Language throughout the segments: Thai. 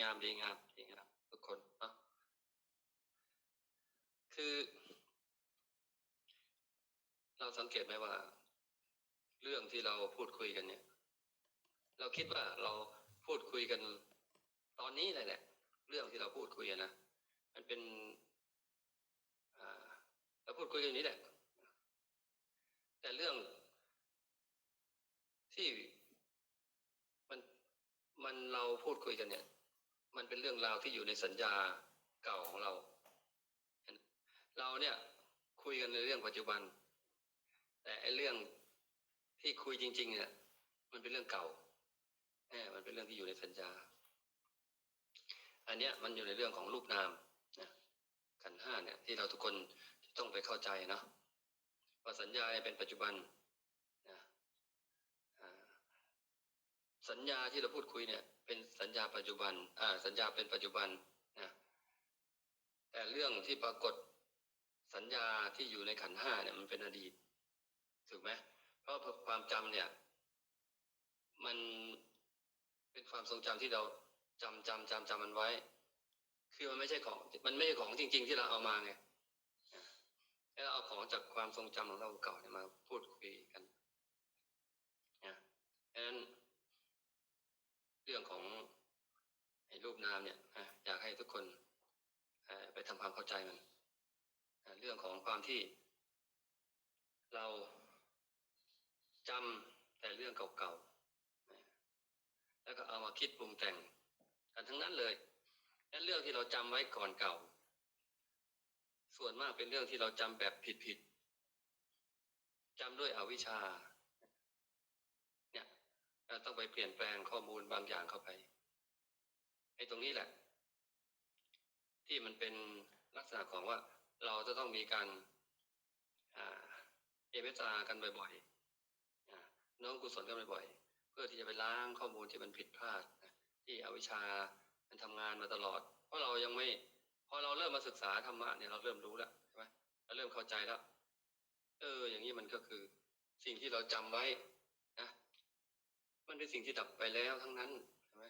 งามดีงามดีงามทุกคนเนาะคือ เราสังเกตไหมว่า เรื่องที่เราพูดคุยกันเนี่ย เราคิดว่าเราพูดคุยกัน ตอนนี้เลยแหละ เรื่องที่เราพูดคุยนะมันเป็นเราพูดคุยกันอยู่นี้แหละ แต่เรื่องที่มันมันเราพูดคุยกันเนี่ย มันเป็นเรื่องราวที่อยู่ในสัญญาเก่าของเรา เราเนี่ยคุยกันในเรื่องปัจจุบัน แต่ไอ้เรื่องที่คุยจริง ๆ เนี่ย มันเป็นเรื่องเก่าแหมมันเป็นเรื่องที่อยู่ในสัญญา อันเนี้ยมันอยู่ในเรื่องของรูปนามนะขันห้าเนี่ย ที่เราทุกคนจะต้องไปเข้าใจเนาะว่าสัญญาเป็นปัจจุบันนะสัญญาที่เราพูดคุยเนี่ย เป็นสัญญาปัจจุบัน อ่า สัญญาเป็นปัจจุบันนะแต่เรื่องที่ปรากฏสัญญาที่อยู่ในขันห้าเนี่ยมันเป็นอดีต ถูกไหมเพราะความจำเนี่ย มันเป็นความทรงจำที่เราจำจำจำจำมันไว้ คือมันไม่ใช่ของ มันไม่ใช่ของจริง ๆ ที่เราเอามาไงอะแล้เราเอาของจากความทรงจำของเราเก่าเนี่ยมาพูดคุยกันนะดังนั้น เรื่องของไอ้รูปนามเนี่ยอะอยากให้ทุกคนไปทำความเข้าใจมันเรื่องของความที่ เราจำแต่เรื่องเก่าๆแล้วก็เอามาคิดปรุงแต่งกันทั้งนั้นเลยและเรื่องที่เราจำไว้ก่อนเก่า ส่วนมากเป็นเรื่องที่เราจำแบบผิดๆจำด้วยอวิชชา เราต้องไปเปลี่ยนแปลงข้อมูลบางอย่างเข้าไปไอ้ตรงนี้แหละ ที่มันเป็นลักษณะของว่า เราจะต้องมีการเอเมตากันบ่อยๆน้อมกุศลกันบ่อยๆ เพื่อที่จะไปล้างข้อมูลที่มันผิดพลาดนะที่อวิชามันทำงานมาตลอด เพราะเรายังไม่ พอเราเริ่มมาศึกษาธรรมะเนี่ยเราเริ่มรู้แล้วใช่ไหมเราเริ่มเข้าใจแล้ว เออ อย่างนี้มันก็คือ สิ่งที่เราจำไว้ มันเป็นสิ่งที่ดับไปแล้วทั้งนั้นใช่ไหม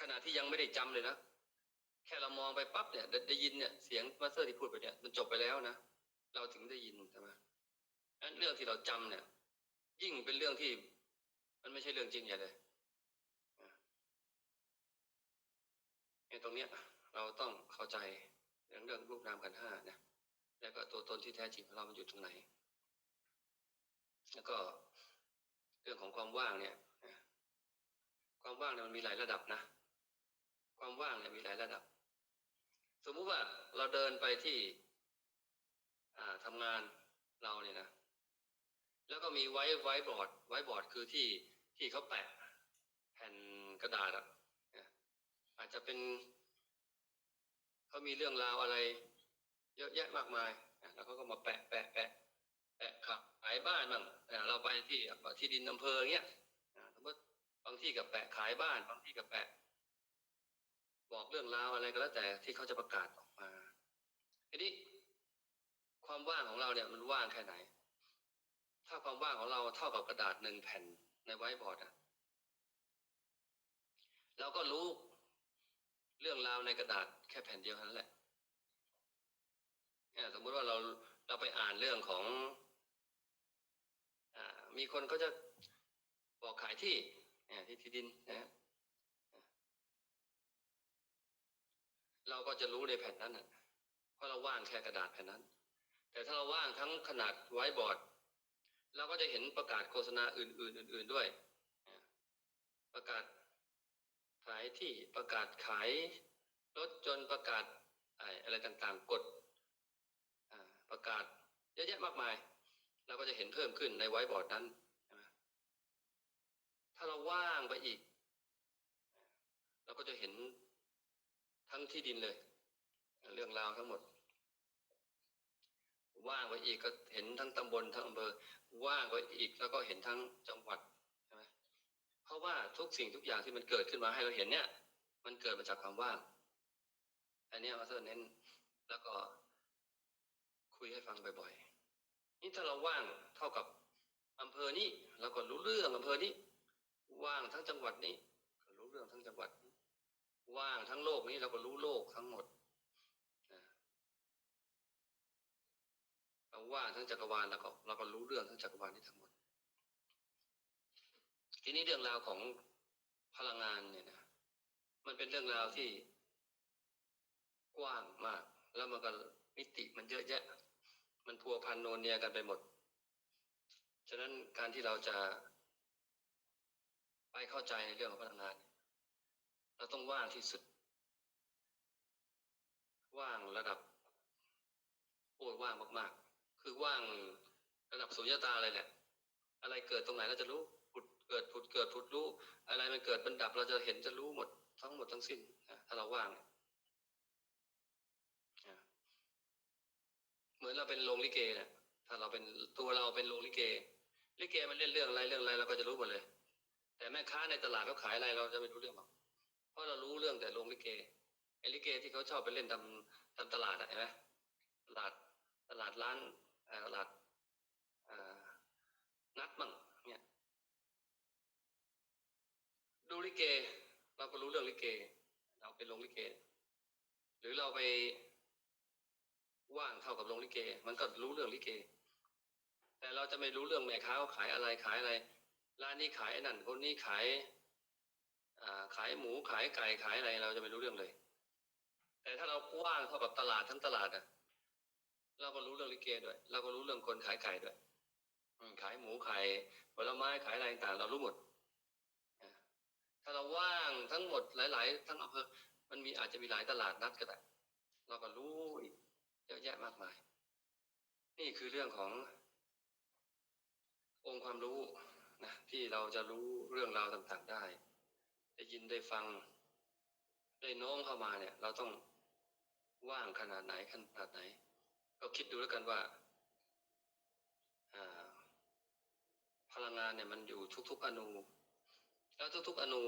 ขณะที่ยังไม่ได้จำเลยนะแค่เรามองไปปั๊บเนี่ยได้ยินเนี่ยเสียงมาสเตอร์ที่พูดไปเนี่ยมันจบไปแล้วนะเราถึงได้ยินใช่ไหมนั้นเรื่องที่เราจำเนี่ย ยิ่งเป็นเรื่องที่ มันไม่ใช่เรื่องจริงอย่างเลยอะไอ้ตรงเนี้ย เราต้องเข้าใจเรื่องเรื่องรูปนามขันห้านะแล้วก็ตัวตนที่แท้จริงของเรามันอยู่ตรงไหน แล้วก็เรื่องของความว่างเนี่ย ความว่างเนี่ยมันมีหลายระดับนะ ความว่างเนี่ยมีหลายระดับ สมมุติว่าเราเดินไปที่ อ่าทำงานเราเนี่ยนะแล้วก็มีไว้ไว้บอร์ด ไว้บอร์ดคือที่ที่เขาแปะแผ่นกระดาษอะนะอาจจะเป็นเขามีเรื่องราวอะไร เยอะแยะมากมายแล้วเขาก็มาแปะแปะแปะแปะขายบ้านบ้างเราไปที่ที่ดินอำเภอเงี้ย บางที่กับแปะขายบ้าน บางที่กับแปะ บอกเรื่องราวอะไรก็แล้วแต่ที่เขาจะประกาศออกมาทีนี้ความว่างของเราเนี่ยมันว่างแค่ไหน ถ้าความว่างของเราเท่ากับกระดาษหนึ่งแผ่นในไว้บอร์ดอะเราก็รู้เรื่องราวในกระดาษแค่แผ่นเดียวเท่านั้นแหละเนี่ยสมมุติว่าเราเราไปอ่านเรื่องของอ่ามีคนก็จะบอกขายที่ ที่ที่ดินนะฮะเราก็จะรู้ในแผ่นนั้นนะเพราะเราว่างแค่กระดาษแผ่นนั้น แต่ถ้าเราว่างทั้งขนาดไว้บอร์ดเราก็จะเห็นประกาศโฆษณาอื่น ๆ อื่น ๆด้วย ประกาศขายที่ประกาศขายรถจนประกาศอะไรต่างๆ กดประกาศเยอะแยะมากมาย เราก็จะเห็นเพิ่มขึ้นในไว้บอร์ดนั้น ถ้าเราว่างไปอีก เราก็จะเห็นทั้งที่ดินเลย เรื่องราวทั้งหมด ว่างไปอีกก็เห็นทั้งตำบลทั้งอำเภอว่างไปอีกแล้วก็เห็นทั้งจังหวัดใช่ไหมเพราะว่าทุกสิ่งทุกอย่างที่มันเกิดขึ้นมาให้เราเห็นเนี่ย มันเกิดมาจากความว่าง อันนี้มาเตอเน้นแล้วก็คุยให้ฟังบ่อยๆนี่ถ้าเราว่างเท่ากับอำเภอนี้เราก็รู้เรื่องอำเภอนี้ ว่างทั้งจังหวัดนี้ก็รู้เรื่องทั้งจังหวัด ว่างทั้งโลกนี้เราก็รู้โลกทั้งหมดเราว่างทั้งจักรวาลแล้วก็เราก็รู้เรื่องทั้งจักรวาลนี้ทั้งหมด ทีนี้เรื่องราวของพลังงานเนี่ยนะมันเป็นเรื่องราวที่กว้างมาก แล้วมันก็มิติมันเยอะแยะ มันพัวพันโนเนียกันไปหมด ฉะนั้นการที่เราจะ ไปเข้าใจในเรื่องของพลังงาน เราต้องว่างที่สุด ว่างระดับโอ้ยว่างมากๆ คือว่างระดับสุญญตาเลยแหละ อะไรเกิดตรงไหนเราจะรู้ผุดเกิดผุดเกิดผุดรู้ อะไรมันเกิดมันดับเราจะเห็นจะรู้หมดทั้งหมดทั้งสิ้นถ้าเราว่างเหมือนเราเป็นโรงลิเกเนี่ยถ้าเราเป็นตัวเราเป็นโรงลิเก ลิเกมันเล่นเรื่องอะไรเรื่องอะไรเราก็จะรู้หมดเลย แต่แม่ค้าในตลาดเขาขายอะไรเราจะไม่รู้เรื่องหรอกเพราะเรารู้เรื่องแต่โรงลิเกไอ้ลิเกที่เขาชอบไปเล่นตามตามตลาดอะเห็นไหมตลาดตลาดร้านตลาดนัดบ้างเนี่ย ดูลิเก เราก็รู้เรื่องลิเก เราเป็นโรงลิเก หรือเราไปว่างเข้ากับโรงลิเก มันก็รู้เรื่องลิเก แต่เราจะไม่รู้เรื่องแม่ค้าเขาขายอะไรขายอะไร ร้านนี้ขายนั่นคนนี้ขายขายหมูขายไก่ขายอะไรเราจะไม่รู้เรื่องเลย แต่ถ้าเราว่างเข้ากับตลาดทั้งตลาดอะเราก็รู้เรื่องลิเกด้วยเราก็รู้เรื่องคนขายไก่ด้วยขายหมูขายผลไม้ขายอะไรต่างเรารู้หมดถ้าเราว่างทั้งหมดหลาย ๆ ทั้งอำเภอมันมีอาจจะมีหลายตลาดนัดก็ได้เราก็รู้อีกเยอะแยะมากมาย นี่คือเรื่องขององค์ความรู้ นะที่เราจะรู้เรื่องราวต่างๆได้ ได้ยินได้ฟัง ได้น้อมเข้ามาเนี่ย เราต้องว่างขนาดไหนขนาดไหน ก็คิดดูแล้วกันว่าอ่าพลังงานเนี่ยมันอยู่ทุก ๆ อนูแล้วทุกๆอนู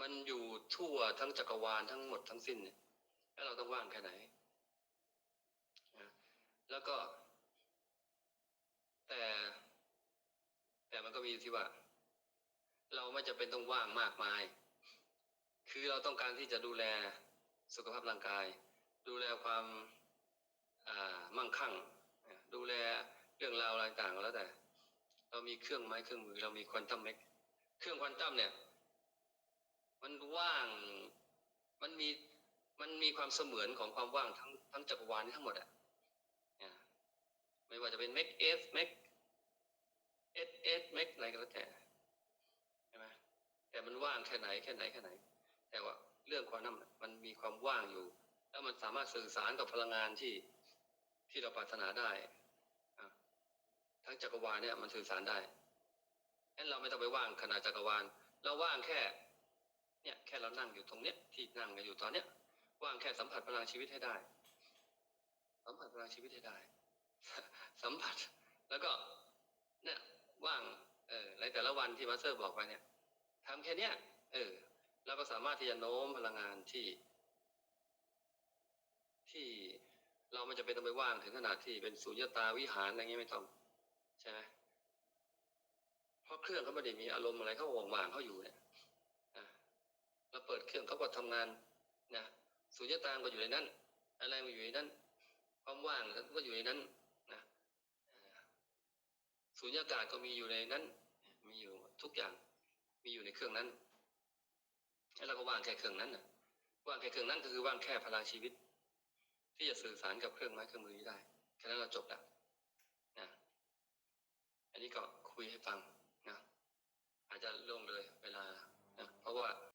มันอยู่ทั่วทั้งจักรวาลทั้งหมดทั้งสิ้นเนี่ยแล้วเราต้องว่างแค่ไหนนะแล้วก็ แต่ แต่มันก็มีที่ว่า เราไม่จะเป็นต้องว่างมากมาย คือเราต้องการที่จะดูแลสุขภาพร่างกาย ดูแลความมั่งคั่ง ดูแลเรื่องราวอะไรต่างๆก็แล้วแต่ เรามีเครื่องไม้เครื่องมือ เรามีควอนตัมเมกเครื่องควอนตัมเนี่ย มันว่าง มันมีมันมีความเสมือนของความว่างทั้งทั้งจักรวาลนี้ทั้งหมดอะเนี่ยไม่ว่าจะเป็นเมกเอสเมก เอสเอสเมกอะไรก็แล้วแต่ใช่ไหมแต่มันว่างแค่ไหนแค่ไหนแค่ไหน แต่ว่าเรื่องควอนตัมเนี่ยมันมีความว่างอยู่ แล้วมันสามารถสื่อสารกับพลังงานที่ที่เราปรารถนาได้ทั้งจักรวาลเนี่ยมันสื่อสารได้งั้นเราไม่ต้องไปว่างขนาดจักรวาล เราว่างแค่ เนี่ย แค่เรานั่งอยู่ตรงเนี้ยที่นั่งกันอยู่ตอนเนี้ยว่างแค่สัมผัสพลังชีวิตให้ได้ สัมผัสพลังชีวิตให้ได้ สัมผัส แล้วก็ เนี่ย ว่าง เออ ในแต่วันที่มาสเตอร์บอกไปเนี่ยทำแค่เนี้ยเออเราก็สามารถที่จะโน้มพลังงานที่ ที่เราไม่จะเป็นต้องไปว่างถึงขนาดที่เป็นสุญญตาวิหารอะไรเงี้ยไม่ต้องใช่ไหมเพราะเครื่องเขาไม่ได้มีอารมณ์อะไรเขาว่างๆเขาอยู่เนี่ยนะเราเปิดเครื่องเขาก็ทำงานนะสุญญตาก็อยู่ในนั้น อะไรมันอยู่ในนั้น ความว่างก็อยู่ในนั้นนะสุญญากาศก็มีอยู่ในนั้น มีอยู่ ทุกอย่างมีอยู่ในเครื่องนั้นแล้วเราก็วางแค่เครื่องนั้นน่ะวางแค่เครื่องนั้นก็คือวางแค่พลังชีวิต ที่จะสื่อสารกับเครื่องไม้เครื่องมือนี้ได้แค่นั้นเราจบละวนะอันนี้ก็คุยให้ฟังนะอาจจะล่วงเลยเวลานะเพราะว่า